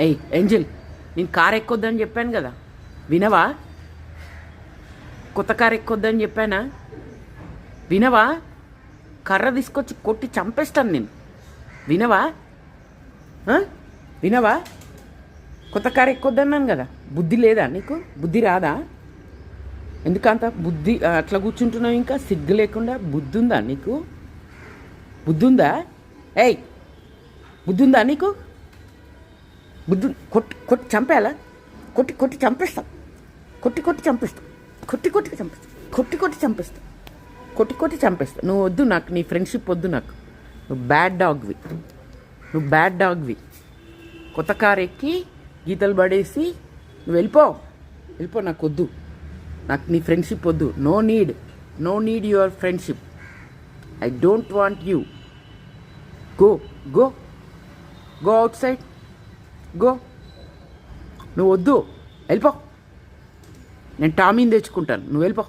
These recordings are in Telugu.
ఏయ్ ఏంజిల్ నేను కార్ ఎక్కొద్దని చెప్పాను కదా. వినవా? కొత్త కార్ ఎక్కొద్దని చెప్పానా? వినవా? కర్ర తీసుకొచ్చి కొట్టి చంపేస్తాను నేను. వినవా? వినవా? కొత్త కార్ ఎక్కొద్దన్నాను కదా. బుద్ధి లేదా నీకు? బుద్ధి రాదా? ఎందుకంత బుద్ధి అట్లా కూర్చుంటున్నావు ఇంకా? సిగ్గు లేకుండా బుద్ధి ఉందా నీకు? బుద్ధి ఉందా ఏయ్ బుద్ధి ఉందా నీకు? బుద్ధి కొట్టి కొట్టి చంపేయాలా? కొట్టి కొట్టి చంపేస్తాం. కొట్టి కొట్టి చంపిస్తాం. కొట్టి కొట్టి చంపిస్తాం. కొట్టి కొట్టి చంపిస్తాం. కొట్టి కొట్టి చంపేస్తా. నువ్వు వద్దు నాకు నీ ఫ్రెండ్షిప్ వద్దు నాకు. నువ్వు బ్యాడ్ డాగ్వి నువ్వు బ్యాడ్ డాగ్వి కొత్త కారు ఎక్కి గీతలు పడేసి నువ్వు వెళ్ళిపో. వెళ్ళిపో నాకు వద్దు. నాకు నీ ఫ్రెండ్షిప్ వద్దు. No need no need your friendship I don't want you go go go outside go. నువ్వు వద్దు. వెళ్ళిపో. నేను టామీని తెచ్చుకుంటాను. నువ్వు వెళ్ళిపో.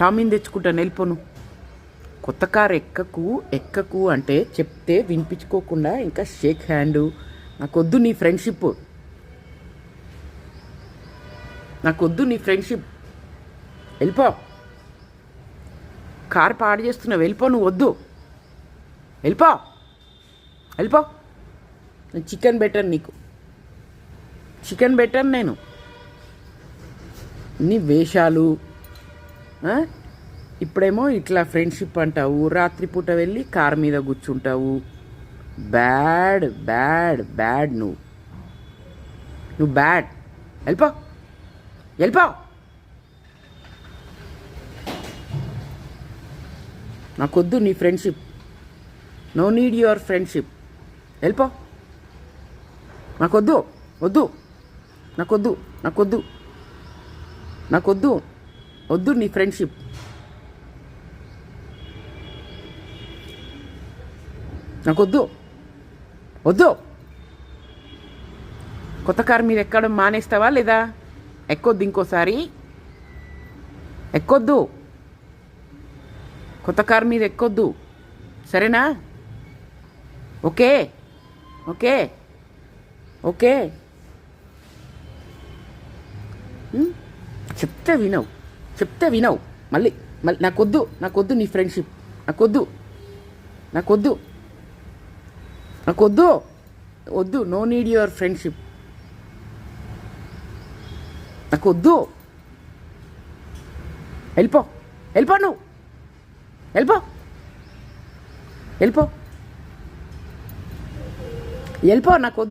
టామీని తెచ్చుకుంటాను. వెళ్ళిపో నువ్వు. కొత్త కారు ఎక్కకు ఎక్కకు అంటే చెప్తే వినిపించుకోకుండా ఇంకా షేక్ హ్యాండు. నాకొద్దు నీ ఫ్రెండ్షిప్. నాకొద్దు నీ ఫ్రెండ్షిప్. వెళ్ళిపో. కార్ పాడు చేస్తున్నావు వెళ్ళిపో నువ్వు వద్దు. వెళ్ళిపో. వెళ్ళిపో. చికెన్ బెటర్ నీకు. చికెన్ బెటర్ నేను. నీ వేషాలు ఇప్పుడేమో ఇట్లా ఫ్రెండ్షిప్ అంటావు రాత్రిపూట వెళ్ళి కార్ మీద కూర్చుంటావు. బ్యాడ్ బ్యాడ్ బ్యాడ్ నువ్వు. నువ్వు బ్యాడ్. వెళ్ళిపో. వెళ్ళిపో. నాకొద్దు నీ friendship. No need your friendship. వెళ్ళిపో. నాకొద్దు వద్దు. నాకొద్దు నాకొద్దు. నాకొద్దు వద్దు నీ ఫ్రెండ్షిప్. నాకొద్దు వద్దు. కొత్త కారు మీద ఎక్కడం మానేస్తావా లేదా? ఎక్కొద్దు ఇంకోసారి. ఎక్కొద్దు. కొత్త కారు మీద ఎక్కొద్దు. సరేనా? ఓకే. ఓకే. ఓకే. చెప్తే వినవు. చెప్తే వినవు. మళ్ళీ మళ్ళీ నాకొద్దు నాకొద్దు నీ ఫ్రెండ్షిప్. నాకొద్దు. నాకొద్దు. నాకొద్దు. వద్దు నో నీడ్ యువర్ ఫ్రెండ్షిప్. నాకు వద్దు వెళ్ళిపో. వెళ్ళిపో నువ్వు. వెళ్ళిపో. వెళ్ళిపో. వెళ్ళిపో నాకు వద్దు